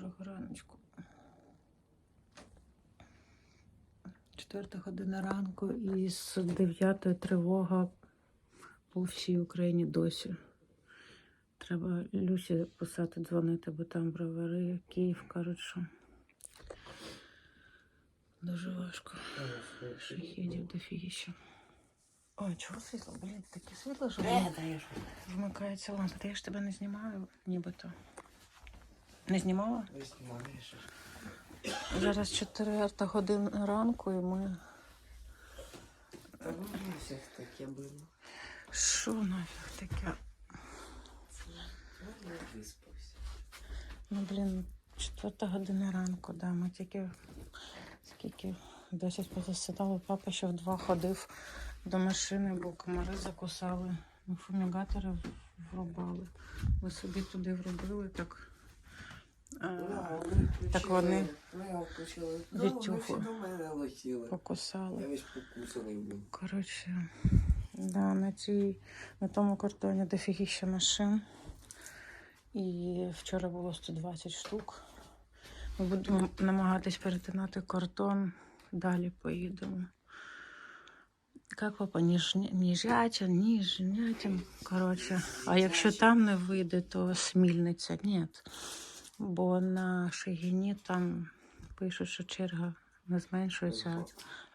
Доброго раночку. Четверта година ранку і з дев'ятої тривога по всій Україні досі. Треба Люсі писати, дзвонити, бо там бровари, Київ, кажуть, що дуже важко. Шахідів дофігіща. Ой, чого світло? Блін, таке світло, що воно вмикається лампа. Та я ж тебе не знімаю, нібито. Не знімала? Ви знімаєш. Зараз 4 година ранку і ми. Та ну всіх таке було. Що нафіг таке? Ну. Ну, блін, 4 година ранку, да. Ми тільки скільки 10 позасідали. Папа ще в два ходив до машини, бо комари закусали. Ми фумігатори врубали. Ви собі туди врубили, так. А, Ну, ви включили. Так вони від Ну, покусали. Коротше, да, на, цій, на тому кордоні дофігіща машин. І вчора було 120 штук. Ми будемо намагатись перетинати кордон. Далі поїдемо. Як папа, ніж, ніжятя, ніжнятя. Коротше, а якщо там не вийде, то смільниця. Ні. Бо на Шегіні там пишуть, що черга не зменшується,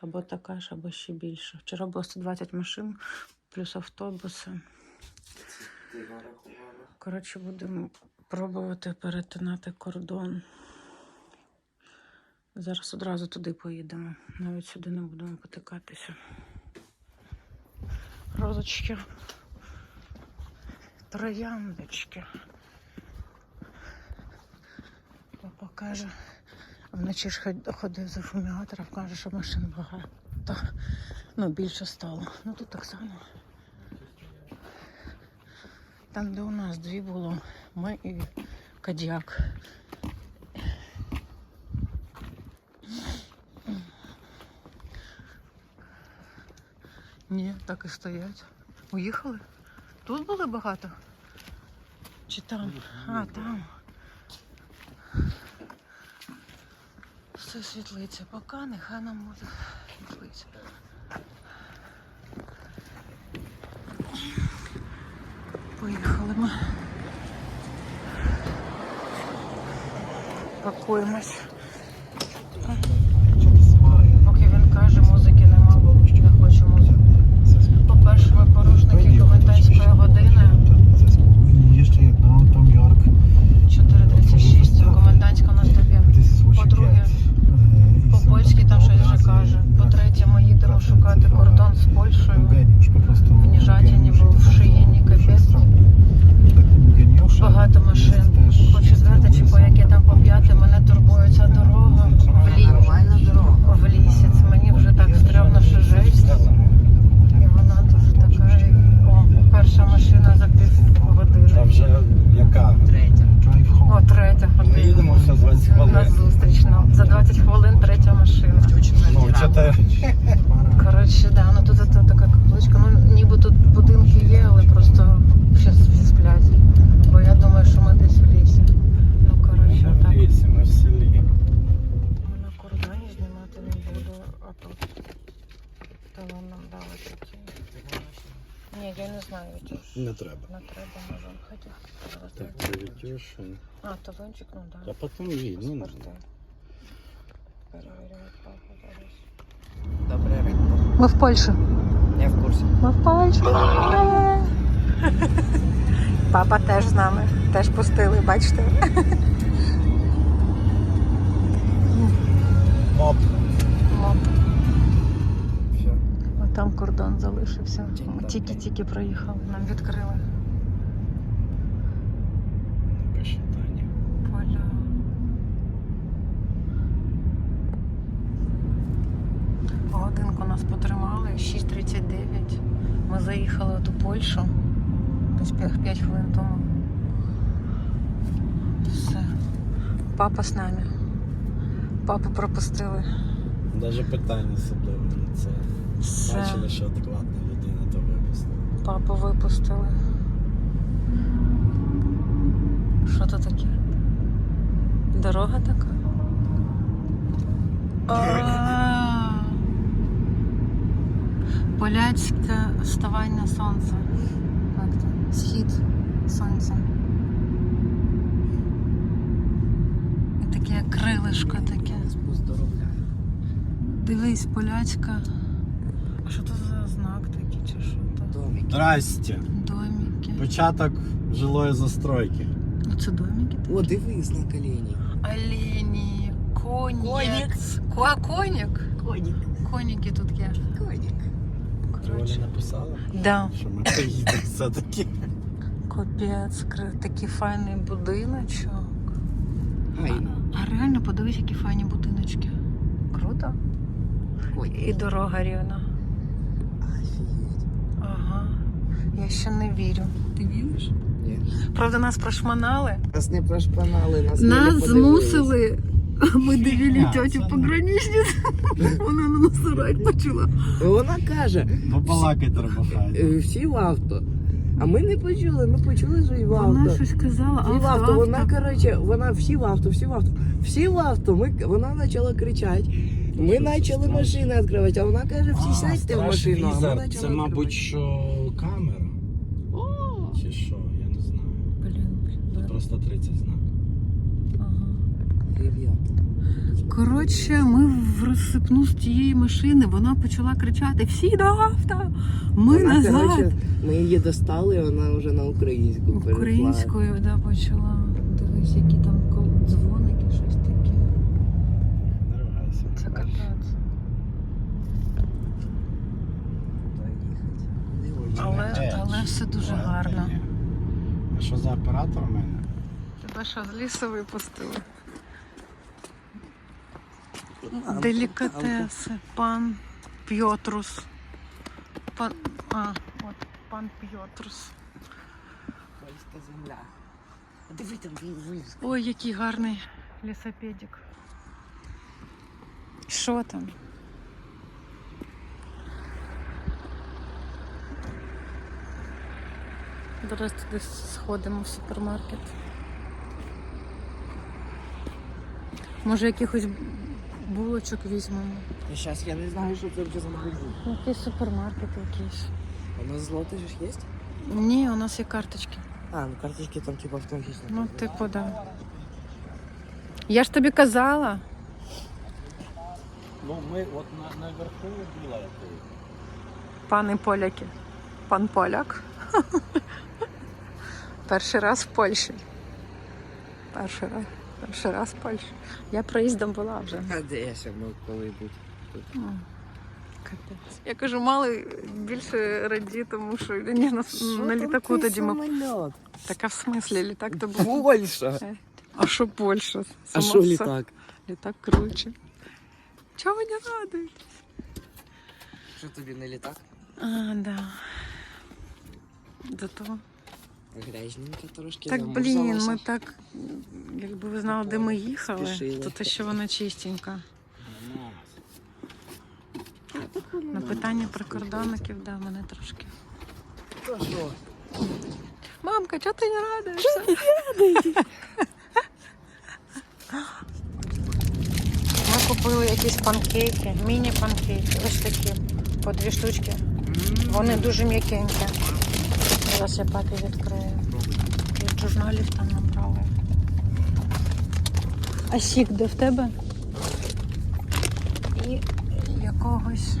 або така ж, або ще більше. Вчора було 120 машин, плюс автобуси. Коротше, будемо пробувати перетинати кордон. Зараз одразу туди поїдемо. Навіть сюди не будемо потикатися. Розочки. Трояндочки. Папа каже, вночі ж ход- ходив за фумігатором, каже, що машин багато. Ну, більше стало. Ну тут так само. Там, де у нас дві було, ми і Кадяк. Ні, так і стоять. Уїхали? Тут були багато? Чи там? А, там. Все світлиця. Поки нехай нам буде світлиця. Поїхали ми. Пакуємось. Поки він каже, музики нема, бо не хочу музики. По-перше, ми порушники комендантської години. I jeszcze jedno, Tom York. 4.36, комендантська у нас тобі. This is what you По-друге, get. E, i są По-польськи takie там щось вже obrazy, каже. tak, По-третє, ми їдемо prace шукати cyfrowe. кордон з Польщею. Eugeniusz po prostu. W Niżacinie Eugeniusz był, w to Szyjeni bardzo kапець. strony. Takim Eugeniuszem Багато машин. Хочу да, ну тут це така капличка. Ну ніби тут будинки є, але просто ще всі сплять. Бо я думаю, що ми десь в лісі. Ну коротше, Ми в так. лісі, ми в селі. На кордоні знімати не буду, а тут талон нам дали такий. Ні, я не знаю, чи ж Не треба. не треба, може хоча. Зараз Так, так. це Вітюшин. А, талончик, ну А да. потім їдь, ну не Паспорти. Перевіряю папу зараз. Добре, видно. Ми в Польщі. Я в курсі. Ми в Польщі. Папа теж з нами. Теж пустили, бачите. Моп. Моп. Все. А там кордон залишився. Ми Тільки-тільки проїхали. Нам відкрили Годинку нас потримали, 6.39. Ми заїхали в ту Польщу. Десь 5 хвилин тому. Все. Папа з нами. Папу пропустили. Навіть питання особливо це. Все. Бачили, що адекватна людина то випустила. Папу випустили. Що то таке? Дорога така. А. Поляцьке вставання сонця. Як це? Схід сонця. І таке крилишко таке. Поздоровляю. Дивись, поляцька. А що це за знак такий чи що то? Домик. Здрасте. Домики. Початок жилої застройки. Ну це домики? О, дивись на колені. Олені, конєць. Ко- Конік? Конік. Коніки тут є. Конік. Коротше. написала, Да. що ми поїдемо все-таки. Капець, такий файний будиночок. Гайно. А реально подивись, які файні будиночки. Круто. Конік. І дорога рівна. Офігеть. Ага. Я ще не вірю. Ти віриш? Ні. Правда, нас прошманали. Нас не прошпанали, нас, не Нас подивились. змусили. Ми дивили Фігня, тетю пограничницю. Вона на нас орать почала. Вона каже, Побалакай треба е, всі в авто. А ми не почули, ми почули, що і в Вона авто. щось казала, Всі в авто, авто, вона, коротше, вона всі в авто, всі в авто, всі в авто. Ми, вона почала кричати. Ми почали машини відкривати, а вона каже, всі сядьте в машину. А ми Це, почали мабуть, відкривати. що камера. О, Чи що, я не знаю. Блін, блін. просто 30 знак. Ага. ребята. Коротше, ми в розсипну з тієї машини, вона почала кричати: всі до авто! Ми Вона, назад! коротше, Ми її достали, вона вже на українську перейшла. Українською да, почала. Дивись, які там дзвоники, щось таке. Це капець. Але, але все дуже гарно. А що за оператор у мене? Тебе що, з лісу випустили? Делікатеси. Пан Пьотрус. Пан. А, от пан Пьотрус. Польська земля. Диви там вивіз. Ой, який гарний лісопедик. Що там? Зараз туди сходимо в супермаркет. Може якихось булочок візьмемо. Зараз я не знаю, що це вже за магазин. Якийсь супермаркет якийсь. У нас злоти ж є? Ні, у нас є карточки. А, ну карточки там типа автоматично. Ну, типу, да. Я ж тобі казала. Ну, ми от на, наверху була якої. Пани поляки. Пан поляк. Перший раз в Польщі. Перший раз. Перший раз в Польщі. Я проїздом була вже. А де я ще мав коли бути? М, Капець. Я кажу, мали більше раді, тому що ні, на, на літаку тоді ми. Самоліт? Так а в смислі, літак то був. Польща. А що Польща? А Само що все. літак? Літак круче. Чого не радуєте? Що тобі не літак? А, да. Зато. Грязненько трошки. Так, блін, ми так, якби ви знали, де ми їхали, Спішили. то те, що вона чистенька. На питання прикордонників, да, мене трошки. То що? Мамка, чого ти не радуєшся? Ми купили якісь панкейки, міні-панкейки, ось такі, по дві штучки. Вони дуже м'якенькі. Зараз я папі відкрию. І журналів там набрали. А сік де в тебе? І якогось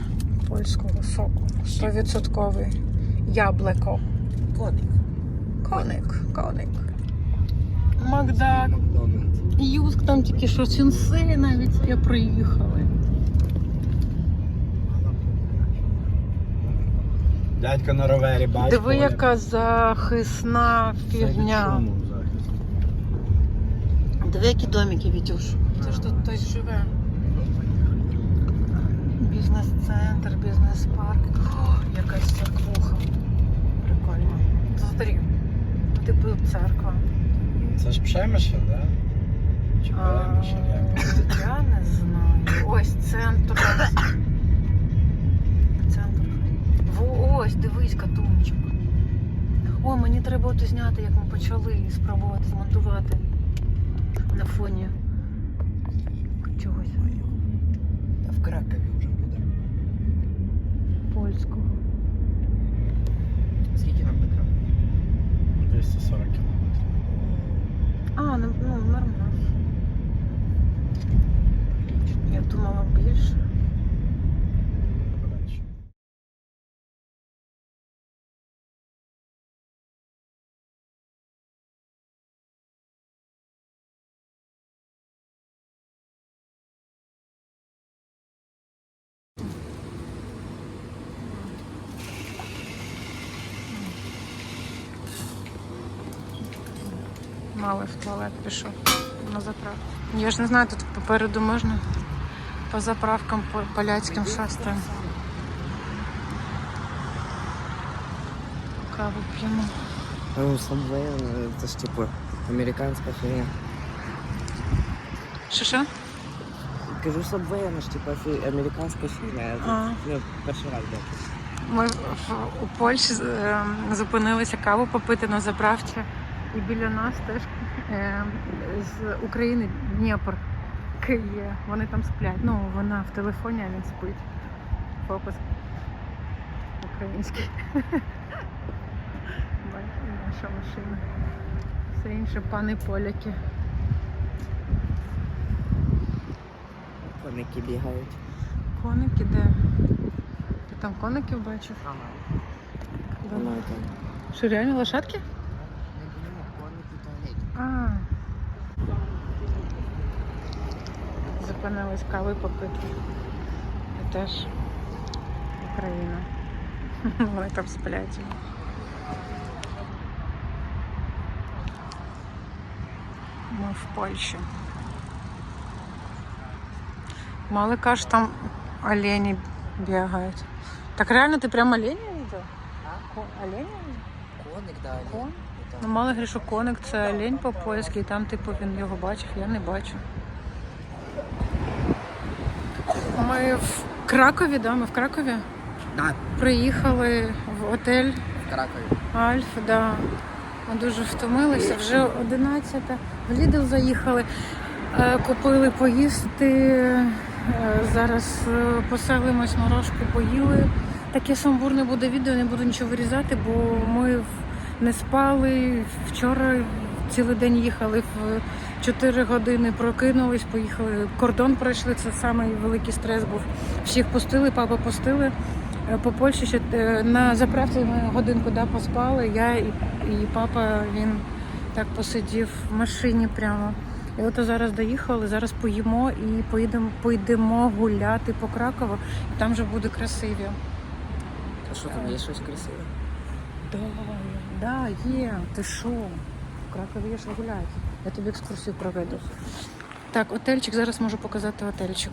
польського соку. 100% яблуко. Коник. Коник, коник. Макдак. Юск там тільки що сінси навіть я приїхали. Дядько на ровері бачиш. Диви, яка захисна фігня. Диви, які домики, Вітюш. Це ж тут хтось живе. Бізнес-центр, бізнес-парк. О, якась церквуха. Прикольно. Смотри. Типу церква. Це ж Пшемиша, да? Чи А, Я не знаю. Ось. Центр. О, мені треба ото зняти, як ми почали спробувати змонтувати на фоні чогось. Та в Кракові вже буде. Польського. Скільки нам до Кракова? 240 кілометрів. А, ну, ну нормально. Я думала більше. Малий в туалет пішов на заправку. Я ж не знаю, тут попереду можна по заправкам по поляцьким шастаємо. Каву п'ємо. Ну, ну, це ж типу американська фігня. Що що? Кажу Subway, вона ж типу американська фігня. Я. Ну, перший раз бачу. Ми в- у Польщі е, зупинилися каву попити на заправці. І біля нас теж е, з України Дніпр є. Вони там сплять. Ну, вона в телефоні, а він спить. Фокус український. Бачите, наша машина. Все інше пани поляки. Коники бігають. Коники де? Ти там коників бачив? Там. Що реально лошадки? Коники туалет. А. Зупинились кави попити. І теж Україна. Вони там сплять. Ми в Польщі. Мали каже, там олені бігають. Так реально ти прям оленя видел? Оленя видел? Коник, да, Кон? Ну, мало говорить, коник це олень по-польськи, і там, типу, він його бачив, я не бачу. Ми в Кракові, да, ми в Кракові Так, приїхали в отель в Кракові. Альф, да. Ми дуже втомилися, вже 11 В Лідл заїхали, е, купили поїсти. е, Зараз е, поселимось, морожку поїли. Таке сумбурне буде відео, не буду нічого вирізати, бо ми в- не спали. Вчора цілий день їхали в 4 години, прокинулись, поїхали. Кордон пройшли. Це самий великий стрес був. Всіх пустили, папа пустили. Е, По Польщі ще е, на заправці ми годинку да, поспали. Я і, і папа він так посидів в машині прямо. І от зараз доїхали, зараз поїмо і поїдемо, поїдемо гуляти по Кракову, і там вже буде красиві. А що там є щось красиве? Да, да, є. Ти що? В Кракові є що гуляти. Я тобі екскурсію проведу. Так, отельчик, зараз можу показати отельчик.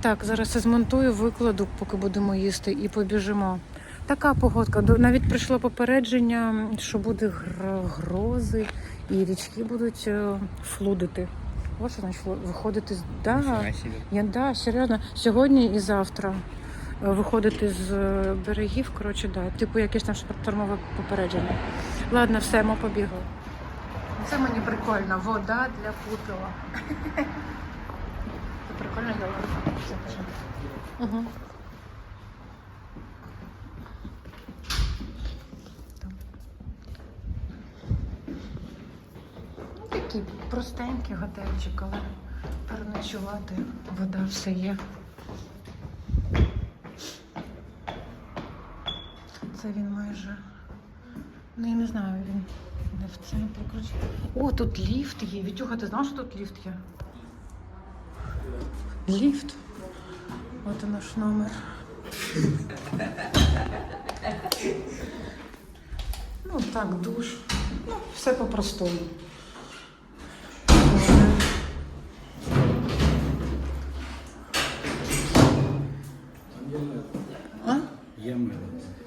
Так, зараз я змонтую, викладу, поки будемо їсти, і побіжимо. Така погодка. Навіть прийшло попередження, що буде грози і річки будуть е, флудити. Ось значить виходити з да, я да, серйозно. Сьогодні і завтра виходити з е, берегів. Коротше, да, типу якесь там штормове попередження. Ладно, все, ми побігли. Це мені прикольно. Вода для пупила. Це прикольно Угу. Ну, такий простенький готельчик, але переночувати, вода все є. Це він майже. Ну, я не знаю, він не в центрі. Коротше. О, тут ліфт є. Вітюха, ти знав, що тут ліфт є? Ліфт. От і наш номер. Ну, так, душ. Ну, все по-простому.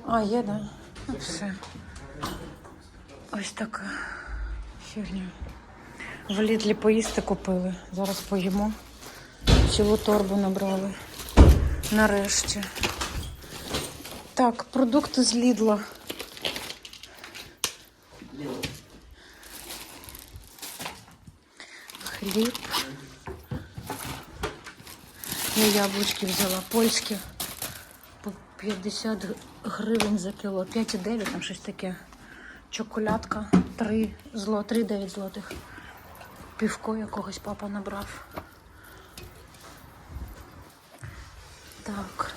А, є, да? Ну, все. Ось така фігня. В Лідлі поїсти купили. Зараз поїмо. Цілу торбу набрали. Нарешті. Так, продукти з Лідла. Хліб. Я яблучки взяла польські по 50 гривень за кіло. 5,9 там щось таке. Чоколядка 3 зло, 3,9 злотих. Півко якогось папа набрав. Так.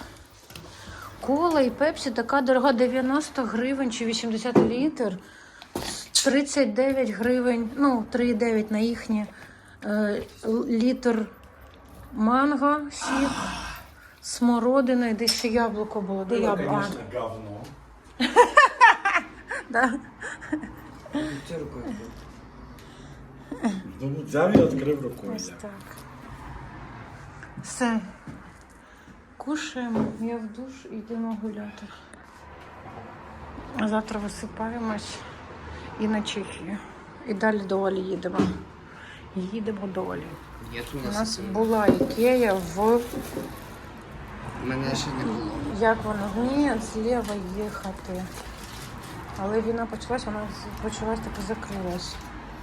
Кола і пепсі така дорога 90 гривень чи 80 літр. 39 гривень, ну, 3,9 на їхнє. Е, літр манго, сік, смородина, і десь ще яблуко було. Де яблуко? Конечно, говно. Да. Ну, взяв і відкрив рукою. Ось так. Все. Кушаємо, я в душ і йдемо гуляти. А завтра висипаємось і на Чехію. І далі до Олі їдемо. Їдемо до Олі. Нет у У нас. нас була ікея в Мене ще не було. як воно ні, зліва їхати. Але війна почалась, вона почалась так і закрилась.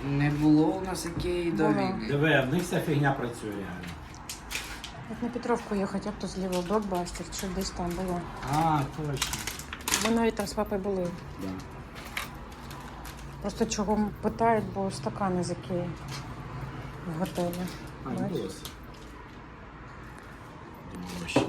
Не було у нас до Було. війни. Диви, в них вся фігня працює реально. От на Петровку їхати, як то зліва блокбастер, чи десь там було. А, точно. Ми навіть там з папою були. Да. Просто чого питають, бо стакани з Ікеї в готелі. А, не Бачиш? було. Думаю, ще не